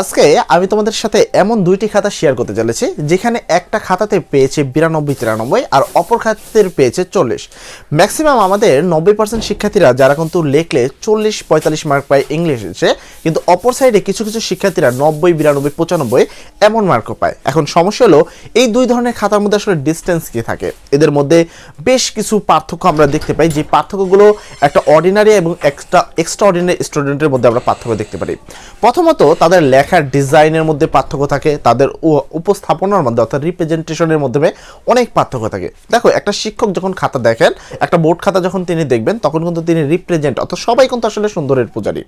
আজকে আমি তোমাদের সাথে এমন দুইটি খাতা শেয়ার করতে চলেছি, যেখানে একটা খাতাতে পেয়েছে বিরানব্বই, তিরানব্বই আর অপর খাতাতে পেয়েছে চল্লিশ। ম্যাক্সিমাম আমাদের নব্বই পার্সেন্ট শিক্ষার্থীরা যারা কিন্তু লেখলে চল্লিশ, পঁয়তাল্লিশ মার্ক পায় ইংলিশে কিন্তু অপর সাইডে কিছু কিছু শিক্ষার্থীরা নব্বই, বিরানব্বই, পঁচানব্বই এমন মার্কও পায়। এখন সমস্যা হলো, এই দুই ধরনের খাতার মধ্যে আসলে ডিস্টেন্স কি থাকে? এদের মধ্যে বেশ কিছু পার্থক্য আমরা দেখতে পাই, যে পার্থক্যগুলো একটা অর্ডিনারি এবং এক্সট্রা এক্সট্রা অর্ডিনারি স্টুডেন্টের মধ্যে আমরা পার্থক্য দেখতে পারি। প্রথমত তাদের লেখার ডিজাইনের মধ্যে পার্থক্য থাকে, তাদের উপস্থাপনার মধ্যে, অর্থাৎ রিপ্রেজেন্টেশনের মধ্যে অনেক পার্থক্য থাকে। দেখো, একটা শিক্ষক যখন খাতা দেখেন, একটা বোর্ড খাতা যখন তিনি দেখবেন, তখন কিন্তু তিনি রিপ্রেজেন্ট অর্থাৎ সবাই কিন্তু আসলে সুন্দরের পূজারী।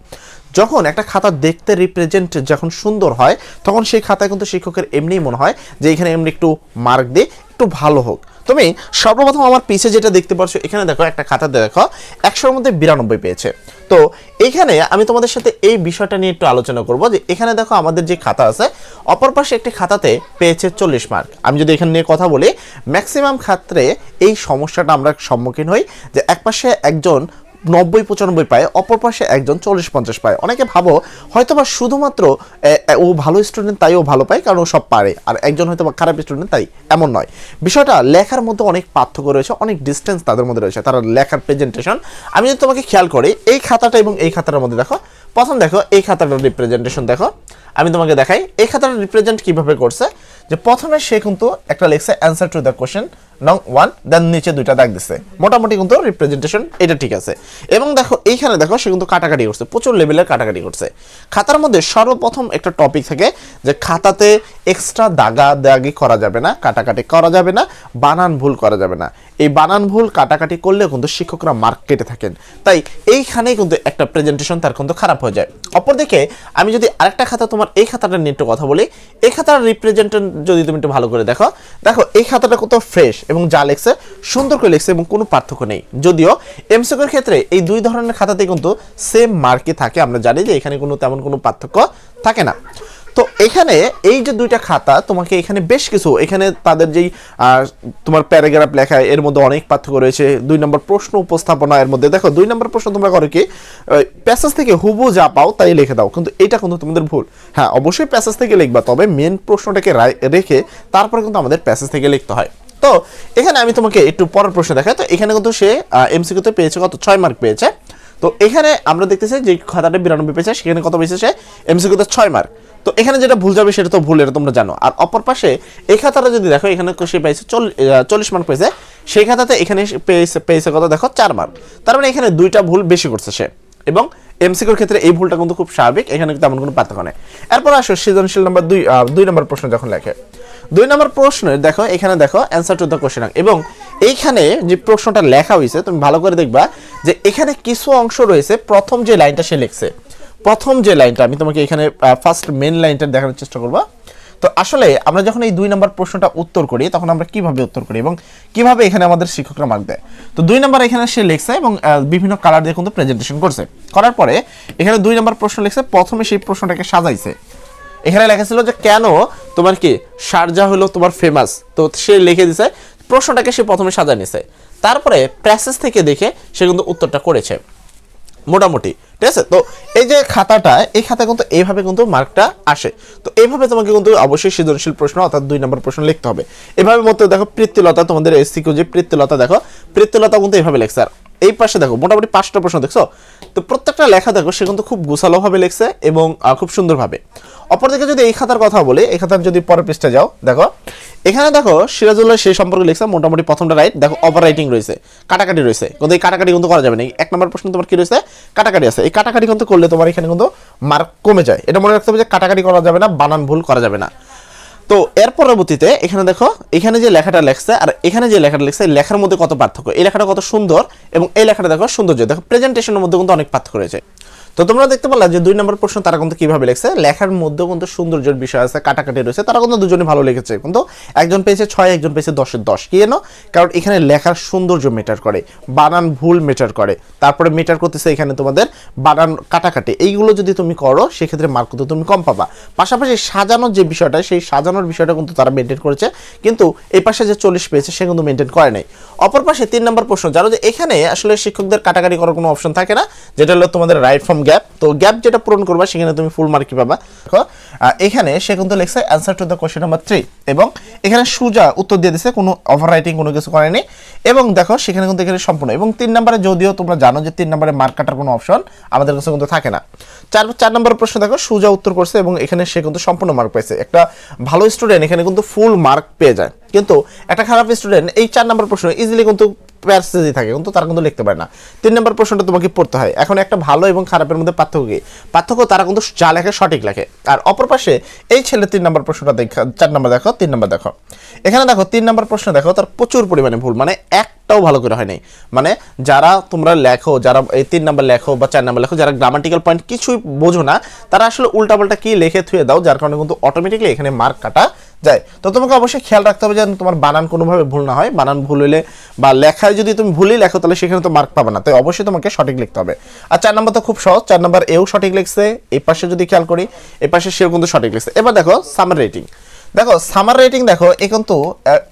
যখন একটা খাতা দেখতে রিপ্রেজেন্ট যখন সুন্দর হয়, তখন সেই খাতায় কিন্তু শিক্ষকের এমনিই মনে হয় যে এখানে এমনি একটু মার্ক দিয়ে একটু ভালো হোক। তুমি সর্বপ্রথম আমার পিছে যেটা দেখতে পাচ্ছ এখানে দেখো একটা খাতাতে দেখো, একশোর মধ্যে বিরানব্বই পেয়েছে। তো এখানে আমি তোমাদের সাথে এই বিষয়টা নিয়ে একটু আলোচনা করব যে এখানে দেখো আমাদের যে খাতা আছে, অপর পাশে একটি খাতাতে পেয়েছে চল্লিশ মার্ক। আমি যদি এখানে নিয়ে কথা বলি, ম্যাক্সিমাম ক্ষেত্রে এই সমস্যাটা আমরা সম্মুখীন হই যে একপাশে একজন নব্বই পঁচানব্বই পায় অপর পাশে একজন চল্লিশ পঞ্চাশ পায়। অনেকে ভাবো হয়তোবা শুধুমাত্র এ, এ, ও ভালো স্টুডেন্ট তাই ও ভালো পায় কারণ ও সব পারে আর একজন হয়তো বা খারাপ স্টুডেন্ট তাই এমন নয়। বিষয়টা লেখার মধ্যে অনেক পার্থক্য রয়েছে অনেক ডিস্টেন্স তাদের মধ্যে রয়েছে তারা লেখার প্রেজেন্টেশন আমি যদি তোমাকে খেয়াল করি এই খাতাটা এবং এই খাতাটার মধ্যে দেখো প্রথম দেখো এই খাতাটার রিপ্রেজেন্টেশন দেখো আমি তোমাকে দেখাই এই খাতাটা রিপ্রেজেন্ট কীভাবে করছে যে প্রথমে সে কিন্তু একটা লিখছে অ্যান্সার টু দ্য কোশ্চেন নং ওয়ান, দেন নিচে দুইটা দাগ দিচ্ছে মোটামুটি কিন্তু রিপ্রেজেন্টেশন এটা ঠিক আছে। এবং দেখো, এইখানে দেখো, সে কিন্তু কাটাকাটি করছে, প্রচুর লেভেলের কাটাকাটি করছে। খাতার মধ্যে সর্বপ্রথম একটা টপিক থাকে যে খাতাতে এক্সট্রা দাগা দাগি করা যাবে না, কাটাকাটি করা যাবে না, বানান ভুল করা যাবে না। এই বানান ভুল, কাটাকাটি করলেও কিন্তু শিক্ষকরা মার্ক কেটে থাকেন। তাই এইখানেই কিন্তু একটা প্রেজেন্টেশন তার কিন্তু খারাপ হয়ে যায়। অপরদিকে, আমি যদি আরেকটা খাতা তোমার এই খাতাটা নিয়ে একটু কথা বলি, এই খাতার রিপ্রেজেন্টেশন যদি তুমি একটু ভালো করে দেখো দেখো, এই খাতাটা কত ফ্রেশ এবং যা লেখছে সুন্দর করে লেখছে এবং কোনো পার্থক্য নেই। যদিও এমসিকিউর ক্ষেত্রে এই দুই ধরনের খাতাতে কিন্তু সেম মার্কই থাকে। আমরা জানি যে এখানে কোনো তেমন কোনো পার্থক্য থাকে না। তো এখানে এই যে দুইটা খাতা, তোমাকে এখানে বেশ কিছু, এখানে তাদের যেই তোমার প্যারাগ্রাফ লেখা, এর মধ্যে অনেক পার্থক্য রয়েছে। দুই নম্বর প্রশ্ন উপস্থাপনা এর মধ্যে। দেখো, দুই নম্বর প্রশ্ন তোমরা করো কি প্যাসেজ থেকে হুবু যা পাও তাই লিখে দাও। কিন্তু এটা কিন্তু তোমাদের ভুল। হ্যাঁ অবশ্যই প্যাসেজ থেকে লিখবা, তবে মেন প্রশ্নটাকে রেখে তারপরে কিন্তু আমাদের প্যাসেজ থেকে লিখতে হয়। তো এখানে আমি তোমাকে একটু পরের প্রশ্ন দেখাই। তো এখানে কিন্তু সে এমসিকিউতে পেয়েছে কত? ছয় মার্ক পেয়েছে। তো এখানে আমরা দেখতেছি যে খাতাটা বিরানব্বই পেয়েছে, সেখানে কত পেয়েছে সে? এমসিকিউতে ছয় মার্ক তো এখানে যেটা ভুল যাবে সেটা তো ভুল, এটা তোমরা জানো। আর অপর পাশে এই খাতাটা যদি দেখো, এখানে সে পেয়েছে চল্লিশ মার্ক পেয়েছে। সেই খাতাতে এখানে পেয়েছে পেয়েছে কত? দেখো চার মার্ক তার মানে এখানে দুইটা ভুল বেশি করছে সে। এবং এমসিকিউর ক্ষেত্রে এই ভুলটা কিন্তু খুব স্বাভাবিক, এখানে তেমন কোনো পার্থক্য নেই। এরপর আসো সৃজনশীল নাম্বার দুই দুই নম্বর প্রশ্ন যখন লেখে। দুই নম্বর প্রশ্নে দেখো, এখানে দেখো অ্যান্সার টু দ্য কোশ্চেন এবং এইখানে যে প্রশ্নটা লেখা হয়েছে, তুমি ভালো করে দেখবা যে এখানে কিছু অংশ রয়েছে, প্রথম যে লাইনটা সে লিখছে। প্রথম যে লাইনটা, আমি তোমাকে এখানে ফার্স্ট মেন লাইনটা দেখানোর চেষ্টা করব। তো আসলে আমরা যখন এই দুই নম্বর প্রশ্নটা উত্তর করি, তখন আমরা কীভাবে উত্তর করি এবং কীভাবে এখানে আমাদের শিক্ষকরা মার্ক দেয়? তো দুই নম্বর এখানে সে লিখছে এবং বিভিন্ন কালার দিয়ে কিন্তু প্রেজেন্টেশন করছে। করার পরে এখানে দুই নম্বর প্রশ্ন লিখছে, প্রথমে সেই প্রশ্নটাকে সাজাইছে। এখানে লেখা ছিল যে কেন তোমার কি শারজা হলো তোমার ফেমাস তো সে লিখে দিছে, প্রশ্নটাকে সে প্রথমে সাজা নিছে। তারপরে প্যাসেজ থেকে দেখে সে কিন্তু উত্তরটা করেছে। মোটামুটি ঠিক আছে? তো এই যে খাতাটা, এই খাতা কিন্তু এইভাবে কিন্তু মার্কটা আসে। তো এইভাবে তোমাকে কিন্তু অবশ্যই সৃজনশীল প্রশ্ন অর্থাৎ দুই নম্বর প্রশ্ন লিখতে হবে। এভাবে মতো দেখো প্রীতিলতা তোমাদের এসিকিউ যে প্রীতিলতা দেখো প্রীতিলতা কিন্তু এইভাবে লেখছে। আর এই পাশে দেখো, মোটামুটি পাঁচটা প্রশ্ন দেখছ? তো প্রত্যেকটা লেখা দেখো, সে কিন্তু খুব গুছালোভাবে লিখছে এবং খুব সুন্দরভাবে। অপরদিকে যদি এই খাতার কথা বলি, এই খাতার যদি পরের পৃষ্ঠা যাও, দেখো, এখানে দেখো, সিরাজুল্লাহ সেই সম্পর্কে লিখছে, মোটামুটি প্রথমটা রাইট দেখো ওভার রাইটিং রয়েছে, কাটাকাটি রয়েছে। কিন্তু এই কাটাকাটি কিন্তু করা যাবে না। এক নম্বর প্রশ্ন তোমার কি রয়েছে? কাটাকাটি আছে। এই কাটাকাটি কিন্তু করলে তোমার এখানে কিন্তু মার্ক কমে যায়। এটা মনে রাখতে হবে যে কাটাকাটি করা যাবে না, বানান ভুল করা যাবে না। তো এর পরবর্তীতে এখানে দেখো, এখানে যে লেখাটা লেখছে আর এখানে যে লেখাটা লেখছে লেখার মধ্যে কত পার্থক্য? এই লেখাটা কত সুন্দর এবং এই লেখাটা দেখো সৌন্দর্য। দেখো প্রেজেন্টেশনের মধ্যে কিন্তু অনেক পার্থক্য রয়েছে। তো তোমরা দেখতে পারলা যে দুই নম্বর প্রশ্ন তারা কিন্তু কীভাবে লিখছে? লেখার মধ্যেও কিন্তু সৌন্দর্যের বিষয় আছে, কাটাকাটি রয়েছে, তারা কিন্তু দুজনে ভালো লিখেছে। কিন্তু একজন পেয়েছে ছয়, একজন পেয়েছে দশের দশ। কি জানো? কারণ এখানে লেখার সৌন্দর্য মেটার করে, বানান ভুল মেটার করে। তারপরে মেটার করতেছে এখানে তোমাদের বানান কাটাকাটি। এইগুলো যদি তুমি করো, সেক্ষেত্রে মার্ক কিন্তু তুমি কম পাবা। পাশাপাশি সাজানোর যে বিষয়টা, সেই সাজানোর বিষয়টা কিন্তু তারা মেনটেন করেছে। কিন্তু এই পাশে যে চল্লিশ পেয়েছে, সে কিন্তু মেনটেন করে নাই। অপর পাশে তিন নম্বর প্রশ্ন, জানো যে এখানে আসলে শিক্ষকদের কাটাকাটি করার কোনো অপশন থাকে না, যেটা হলো তোমাদের রাইট ফর্ম গ্যাপ তো গ্যাপ যেটা পূরণ করবা, সেখানে তুমি ফুল মার্ক পাবা। এখানে সে কিন্তু লেখছে answer to the question number three এবং এখানে সুজা উত্তর দিয়ে দিছে, কোনো ওভার রাইটিং কোনো কিছু করেনি এবং দেখো, সেখানে কিন্তু এখানে সম্পূর্ণ। এবং তিন নম্বরে যদিও তোমরা জানো যে তিন নম্বরে মার্ক কাটার কোনো অপশন আমাদের কাছে কিন্তু থাকে না। চার চার নম্বর প্রশ্ন দেখো, সুজা উত্তর করছে এবং এখানে সে কিন্তু সম্পূর্ণ মার্ক পেয়েছে একটা ভালো স্টুডেন্ট এখানে কিন্তু ফুল মার্ক পেয়ে যায়। কিন্তু একটা খারাপ স্টুডেন্ট এই চার নম্বর প্রশ্ন ইজিলি কিন্তু প্যাসেজই থাকে, কিন্তু তারা কিন্তু লিখতে পারে না। তিন নম্বর প্রশ্নটা তোমাকে পড়তে হয়, এখন একটা ভালো এবং খারাপের মধ্যে পার্থক্য কি? পার্থক্য তারা কিন্তু যা লেখে সঠিক লেখে। আর অপর পাশে এই ছেলে তিন নম্বর প্রশ্নটা দেখো, চার নম্বর দেখো, তিন নম্বর দেখো। এখানে দেখো, তিন নম্বর প্রশ্ন দেখো, তার প্রচুর পরিমাণে ভুল মানে একটাও ভালো করে হয় নাই। মানে যারা তোমরা লেখো, যারা এই তিন নাম্বার লেখো বা চার নম্বর লেখো, যারা গ্রামাটিক্যাল পয়েন্ট কিছুই বোঝো না, তারা আসলে উল্টাপাল্টা কি লিখে থুয়ে দাও, যার কারণে কিন্তু অটোমেটিকলি এখানে মার্ক কাটা যায়। তো তোমাকে অবশ্যই খেয়াল রাখতে হবে যেন তোমার বানান কোনোভাবে ভুল না হয়। বানান ভুল হলে বা লেখায় যদি তুমি ভুলই লেখো, তাহলে সেখানে তো মার্ক পাবে না। তাই অবশ্যই তোমাকে সঠিক লিখতে হবে। আর চার নম্বর তো খুব সহজ, চার নম্বর এও সঠিক লিখছে। এই পাশে যদি খেয়াল করি এই পাশে সেও কিন্তু সঠিক লিখছে। এবার দেখো সামার রেটিং দেখো সামার রেটিং দেখো এখন তো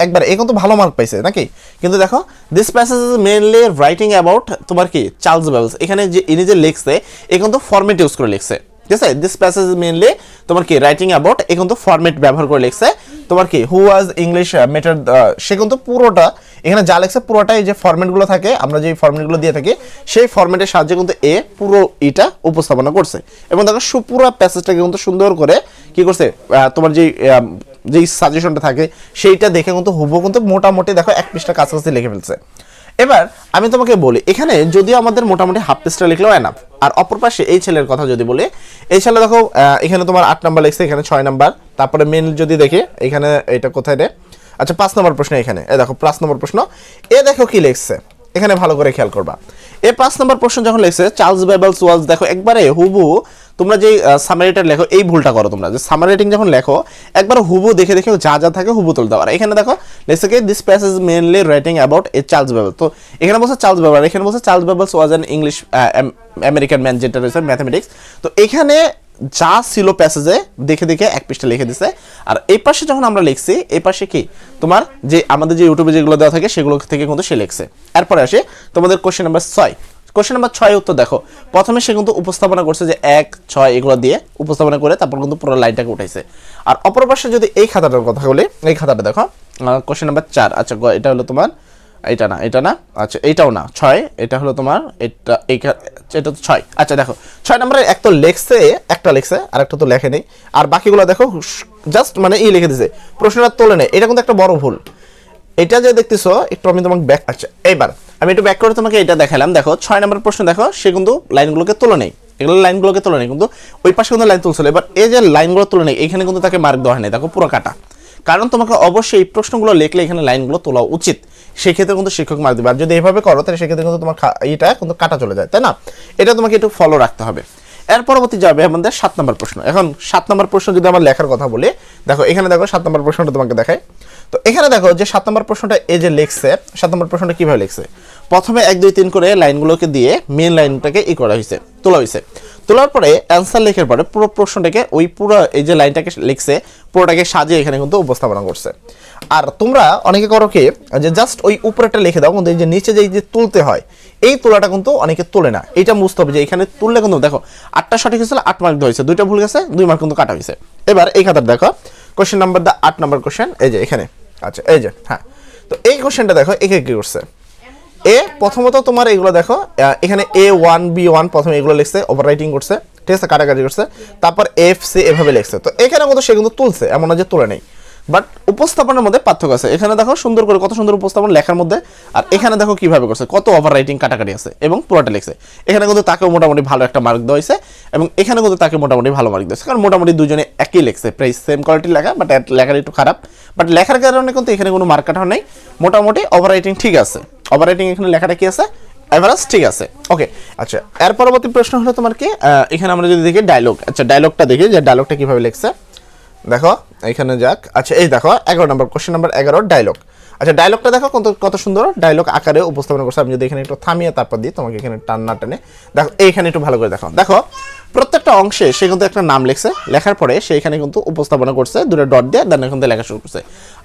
একবার, এ কিন্তু ভালো মার্ক পাইছে, নাকি? কিন্তু দেখো this passage is mainly writing about তোমার কি? চার্লস ব্যাবলস এখানে যে ইনি যে লিখছে, এ কিন্তু ফর্মেট ইউজ করে লিখছে। ঠিক আছে? দিস প্যাসেজ মেনলি তোমার কি রাইটিং অ্যাবাউট এ কিন্তু ফরম্যাট ব্যবহার করে লিখছে। তোমার কি হু ওয়াজ ইংলিশ মেটার সে কিন্তু পুরোটা, এখানে যা লেখছে পুরোটাই যে ফরম্যাটগুলো থাকে, আমরা যে ফরম্যাটগুলো দিয়ে থাকি, সেই ফরম্যাটের সাহায্যে কিন্তু এ পুরো এটা উপস্থাপনা করছে। এবং দেখো, সু- পুরো প্যাসেজটাকে কিন্তু সুন্দর করে কি করছে তোমার যে যেই সাজেশনটা থাকে, সেইটা দেখে কিন্তু হুবহু কিন্তু মোটামুটি দেখো এক পৃষ্ঠা কাছাকাছি লিখে ফেলছে। এবার, আমি তোমাকে বলি, এখানে যদিও আমাদের মোটামুটি হাফ পেজটা লিখলেও এনাফ আর অপর পাশে এই ছেলের কথা যদি বলে, এই ছেলে দেখো এখানে তোমার আট নাম্বার লিখছে, এখানে ছয় নাম্বার। তারপরে মেন যদি দেখে, এখানে এটা কোথায় রে? আচ্ছা পাঁচ নম্বর প্রশ্ন এখানে। এ দেখো, পাঁচ নম্বর প্রশ্ন। এ দেখো কি লিখছে? এখানে ভালো করে খেয়াল করবা। এ পাঁচ নম্বর প্রশ্ন যখন লিখছে, চার্লস বেবলস ওয়ালস দেখো, একবারে হুবু তোমরা যে সামারেটার লেখো, এই ভুলটা করো তোমরা। যে সামারেটিং যখন লেখো, একবার হুবু দেখে দেখে যা যা থাকে হুবু তুলতে পারো এখানে দেখো লেখছে this passage is mainly writing about a Charles Babbage তো এখানে বলছে চার্লস বেবল এখানে বলছে Charles Babbage's was an English American man যেটা রয়েছে ম্যাথমেটিক্স তো এখানে যা ছিল প্যাসেজে দেখে দেখে এক পৃষ্ঠা লিখে দিছে। আর এই পাশে যখন আমরা লিখছি, এই পাশে কি? তোমার যে, আমাদের যে ইউটিউবে যেগুলো দেওয়া থাকে, সেগুলো থেকে কিন্তু সে লিখছে। এরপরে আসে, তোমাদের কোশ্চেন নাম্বার ছয়। কোশ্চেন নাম্বার ছয় উত্তর দেখো। প্রথমে সে কিন্তু উপস্থাপনা করছে যে এক, ছয় এগুলো দিয়ে উপস্থাপনা করে তারপর কিন্তু পুরো লাইনটাকে উঠাইছে। আর অপর পাশে যদি এই খাতাটার কথা বলি, এই খাতাটা দেখো কোশ্চেন নাম্বার চার। আচ্ছা এটা হলো তোমার, এটা না এটা না আচ্ছা এইটাও না, ছয়, এটা হলো তোমার, এটা এইখা- এটা তো ছয়। আচ্ছা দেখো, ছয় নম্বরে এক তো লেখছে, একটা লেখছে আর একটা তো লেখে নেই আর বাকিগুলো দেখো জাস্ট মানে ই লিখে দিছে, প্রশ্নটা তোলে নেই এটা কিন্তু একটা বড় ভুল। এটা যে দেখতেছো, একটু আমি তোমাকে ব্যাক আচ্ছা এইবার আমি একটু ব্যাক করে তোমাকে এটা দেখালাম। দেখো, ছয় নম্বর প্রশ্ন দেখো, সে কিন্তু লাইনগুলোকে তোলে নেই। এগুলো লাইনগুলোকে তোলে নেই, কিন্তু ওই পাশে কিন্তু লাইন তুলছিল। এবার এই যে লাইনগুলো তুলে নেই, এখানে কিন্তু তাকে মার্ক দেওয়া হয়নি। দেখো, পুরো কাটা। কারণ তোমাকে অবশ্যই এই প্রশ্নগুলো লিখলে এখানে লাইনগুলো তোলা উচিত। সেক্ষেত্রে কিন্তু শিক্ষক মার্ক দেবে। আর যদি এভাবে করো, তাহলে সেক্ষেত্রে কিন্তু তোমার এটা কিন্তু কাটা চলে যায়, তাই না? এটা তোমাকে একটু ফলো রাখতে হবে। এর পরবর্তী যাবে আমাদের সাত নম্বর প্রশ্ন। এখন সাত নম্বর প্রশ্ন যদি আমার লেখার কথা বলি, দেখো, এখানে দেখো সাত নম্বর প্রশ্নটা তোমাকে দেখায় তো এখানে দেখো যে সাত নম্বর প্রশ্নটা এই যে লিখছে, সাত নম্বর প্রশ্নটা কীভাবে লিখছে? প্রথমে এক, দুই, তিন করে লাইনগুলোকে দিয়ে মেন লাইনটাকে ই করা হয়েছে, তোলা হয়েছে। তোলার পরে অ্যান্সার লেখার পরে পুরো প্রশ্নটাকে ওই পুরো এই যে লাইনটাকে লিখছে, পুরোটাকে সাজিয়ে এখানে কিন্তু উপস্থাপনা করছে। আর তোমরা অনেকে করো কি, যে জাস্ট ওই উপরেটা লিখে দাও, কিন্তু এই যে নিচে যে যে তুলতে হয়, এই তোলাটা কিন্তু অনেকে তোলে না। এইটা বুঝতে হবে যে এখানে তুললে কিন্তু দেখো, আটটা সঠিক হয়েছিল, আট মার্ক হয়েছে, দুইটা ভুল গেছে, দুই মার্ক কিন্তু কাটা হয়েছে। এবার এই খাতার দেখো কোশ্চেন নাম্বার দা আট নাম্বার কোয়েশ্চেন এই যে এখানে। আচ্ছা এই যে হ্যাঁ। তো এই কোশ্চেনটা দেখো, একে কি করছে? এ প্রথমত তোমার এগুলো দেখো এখানে এ ওয়ান বি ওয়ান প্রথমে এগুলো লিখছে ওভার রাইটিং করছে, ঠিক আছে, কাটাকাটি করছে, তারপর এফ সি এভাবে লিখছে। তো এখানে মতো সে কিন্তু তুলছে, এমন না যে তুলে নেই। বাট উপস্থাপনের মধ্যে পার্থক্য আছে। এখানে দেখো সুন্দর করে কত সুন্দর উপস্থাপন লেখার মধ্যে, আর এখানে দেখো কীভাবে করছে, কত ওভার রাইটিং কাটাকাটি আছে এবং পুরোটা লিখছে। এখানে কিন্তু তাকেও মোটামুটি ভালো একটা মার্ক দেওয়া হয়েছে এবং এখানে কিন্তু তাকে মোটামুটি ভালো মার্ক দিয়েছে কারণ মোটামুটি দুজনে একই লিখছে, প্রায় সেম কোয়ালিটির লেখা বাট লেখার একটু খারাপ। বাট লেখার কারণে কিন্তু এখানে কোনো মার্ক কাটা নেই। মোটামুটি ওভার রাইটিং ঠিক আছে। ওভার রাইটিং এখানে লেখাটা কি আছে? এভারেজ ঠিক আছে। ওকে আচ্ছা এর পরবর্তী প্রশ্ন হলো তোমার কি এখানে আমরা যদি দেখি ডায়লগ আচ্ছা ডায়লগটা দেখি যে ডায়লগটা কীভাবে লিখছে। দেখো এখানে যাক। আচ্ছা এই দেখো, এগারো নম্বর কোশ্চেন নাম্বার এগারো ডায়লগ আচ্ছা ডায়লগটা দেখো, কত কত সুন্দর। ডায়লগ আকারে উপস্থাপন করছে। আমি যদি এখানে একটু থামিয়ে তারপর দিই, তোমাকে এখানে টান না টানে। দেখো, এইখানে একটু ভালো করে দেখো। দেখো প্রত্যেকটা অংশে সে কিন্তু একটা নাম লিখছে, লেখার পরে সে এখানে কিন্তু উপস্থাপনা করছে, দুটো ডট দিয়ে দেন এখন লেখা শুরু করছে।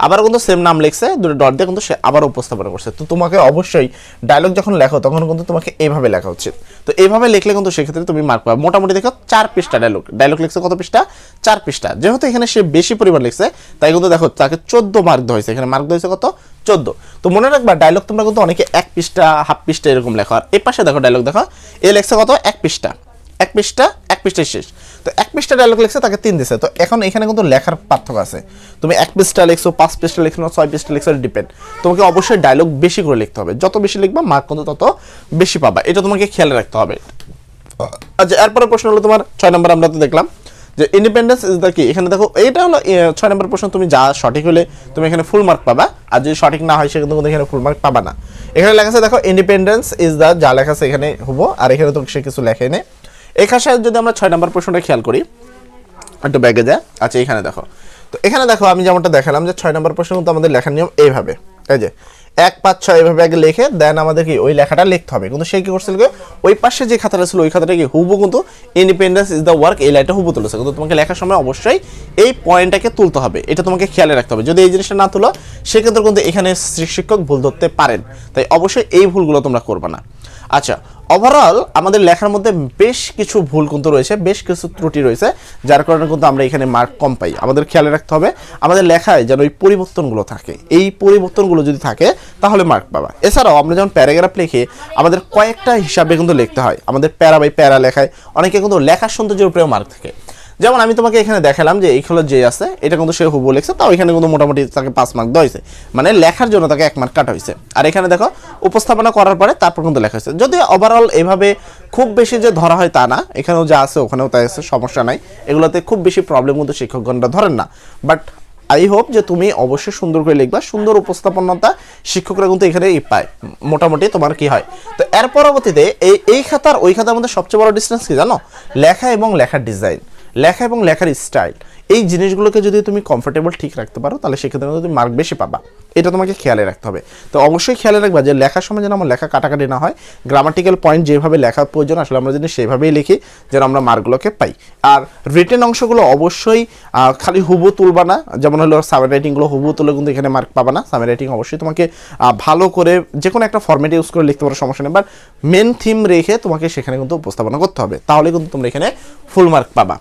আবার কিন্তু সেম নাম লিখছে, দুটো ডট দিয়ে কিন্তু সে আবার উপস্থাপনা করছে। তো তোমাকে অবশ্যই ডায়লগ যখন লেখো, তখন কিন্তু তোমাকে এইভাবে লেখা উচিত। তো এইভাবে লিখলে কিন্তু সেক্ষেত্রে তুমি মার্ক পাবে। মোটামুটি দেখো, চার পৃষ্ঠা ডায়লগ ডায়লগ লিখছে কত পৃষ্ঠা? চার পৃষ্ঠা। যেহেতু এখানে সে বেশি পরিমাণ লিখছে, তাই কিন্তু দেখো, তাকে চোদ্দ মার্ক দেওয়া হয়েছে। এখানে মার্ক দেওয়া হয়েছে কত? চোদ্দ। তো মনে রাখবা ডায়লগ তোমরা কিন্তু অনেকে এক পৃষ্ঠা, হাফ পৃষ্ঠা এরকম লেখো। আর এই পাশে দেখো ডায়লগ দেখো, এ লেখছে কত? এক পৃষ্ঠা। এক পৃষ্ঠা, এক পৃষ্ঠায় শেষ। তো এক পৃষ্ঠা ডায়লগ লিখছে, তাকে তিন দিছে। তো এখন এখানে কিন্তু লেখার পার্থক্য আছে। তুমি এক পৃষ্ঠা লিখছো, পাঁচ পৃষ্ঠা লিখছো না ছয় পৃষ্ঠা লিখছো ডিপেন্ড তোমাকে অবশ্যই ডায়লগ বেশি করে লিখতে হবে। যত বেশি লিখবা মার্ক কিন্তু তত বেশি পাবা। এটা তোমাকে খেয়াল রাখতে হবে। আচ্ছা এরপরে প্রশ্ন হলো তোমার ছয় নম্বর, আমরা তো দেখলাম যে ইন্ডিপেন্ডেন্স ইজ দ্য কি এখানে দেখো, এইটা হলো ছয় নম্বর প্রশ্ন, তুমি যা সঠিক হলে তুমি এখানে ফুল মার্ক পাবা। আর যদি সঠিক না হয়, সেক্ষেত্রে কিন্তু এখানে ফুল মার্ক পাবা না। এখানে লেখা আছে, দেখো ইন্ডিপেন্ডেন্স ইজ দ্য যা লেখা আছে এখানে হব। আর এখানে তো সে কিছু লেখে নেই। এখানে যদি আমরা ছয় নম্বর প্রশ্নটা খেয়াল করি, একটু ব্যাগে যায়। আচ্ছা এখানে দেখো। তো এখানে দেখো, আমি যেমনটা দেখালাম যে ছয় নম্বর প্রশ্ন কিন্তু আমাদের লেখার নিয়ম এইভাবে। এই যে, এক, পাঁচ, ছয় এভাবে আগে লিখে, দেন আমাদের কি, ওই লেখাটা লিখতে হবে। কিন্তু সে কি করছিল ওই পাশে যে খাতাটা ছিল, ওই খাতাটা কি হুবু কিন্তু ইন্ডিপেন্ডেন্স ইজ দ্য ওয়ার্ক এই লাইনটা হুবু তুলেছে। কিন্তু তোমাকে লেখার সময় অবশ্যই এই পয়েন্টটাকে তুলতে হবে। এটা তোমাকে খেয়ালে রাখতে হবে। যদি এই জিনিসটা না তুলো, সেক্ষেত্রে কিন্তু এখানে শিক্ষক ভুল ধরতে পারেন। তাই অবশ্যই এই ভুলগুলো তোমরা করবে না। আচ্ছা ওভারঅল আমাদের লেখার মধ্যে বেশ কিছু ভুল কিন্তু রয়েছে, বেশ কিছু ত্রুটি রয়েছে, যার কারণে কিন্তু আমরা এখানে মার্ক কম পাই। আমাদের খেয়াল রাখতে হবে, আমাদের লেখায় যেন ওই পরিবর্তনগুলো থাকে। এই পরিবর্তনগুলো যদি থাকে, তাহলে মার্ক পাবা। এছাড়াও আমরা যখন প্যারাগ্রাফ লিখে, আমাদের কয়েকটা হিসাবে কিন্তু লিখতে হয়। আমাদের প্যারা বাই প্যারা লেখায় অনেকে কিন্তু লেখার সৌন্দর্যের উপরেও মার্ক থাকে। যেমন আমি তোমাকে এখানে দেখালাম যে এই এইগুলো যে আছে, এটা কিন্তু সে হুবু লিখছে, তাও এখানে কিন্তু মোটামুটি তাকে পাঁচ মার্ক দেওয়া হয়েছে। মানে লেখার জন্য তাকে এক মার্ক কাটা হয়েছে। আর এখানে দেখো, উপস্থাপনা করার পরে তারপর কিন্তু লেখা হয়েছে। যদি ওভারঅল এভাবে খুব বেশি যে ধরা হয় তা না, এখানেও যা আছে, ওখানেও তাই আছে, সমস্যা নাই। এগুলোতে খুব বেশি প্রবলেম কিন্তু শিক্ষকগণরা ধরেন না। বাট আই হোপ যে তুমি অবশ্যই সুন্দর করে লিখবা, সুন্দর উপস্থাপনতা শিক্ষকরা কিন্তু এখানে পায়। মোটামুটি তোমার কি হয়? তো এর পরবর্তীতে এই এই খাতার, ওই খাতার মধ্যে সবচেয়ে বড় ডিস্টেন্স কি জানো? লেখা এবং লেখার ডিজাইন লেখা এবং লেখার স্টাইল এই জিনিসগুলোকে যদি তুমি কমফোর্টেবল ঠিক রাখতে পারো, তাহলে সেক্ষেত্রে তুমি মার্ক বেশি পাবা। এটা তোমাকে খেয়ালে রাখতে হবে। তো অবশ্যই খেয়ালে রাখবা যে লেখার সময় যেন আমার লেখা কাটাকাটি না হয় গ্রামাটিক্যাল পয়েন্ট যেভাবে লেখা প্রয়োজন, আসলে আমরা যদি সেভাবেই লিখি, যেন আমরা মার্কগুলোকে পাই। আর রিটেন অংশগুলো অবশ্যই খালি হুবু তুলবা না, যেমন হলো সামের রাইটিংগুলো হুবু তুলে কিন্তু এখানে মার্ক পাবা না। সামের রাইটিং অবশ্যই তোমাকে ভালো করে যে কোনো একটা ফর্মেট ইউজ করে লিখতে পারো, সমস্যা নেই। বাট মেন থিম রেখে তোমাকে সেখানে কিন্তু উপস্থাপনা করতে হবে। তাহলে কিন্তু তোমরা এখানে ফুল মার্ক পাবা।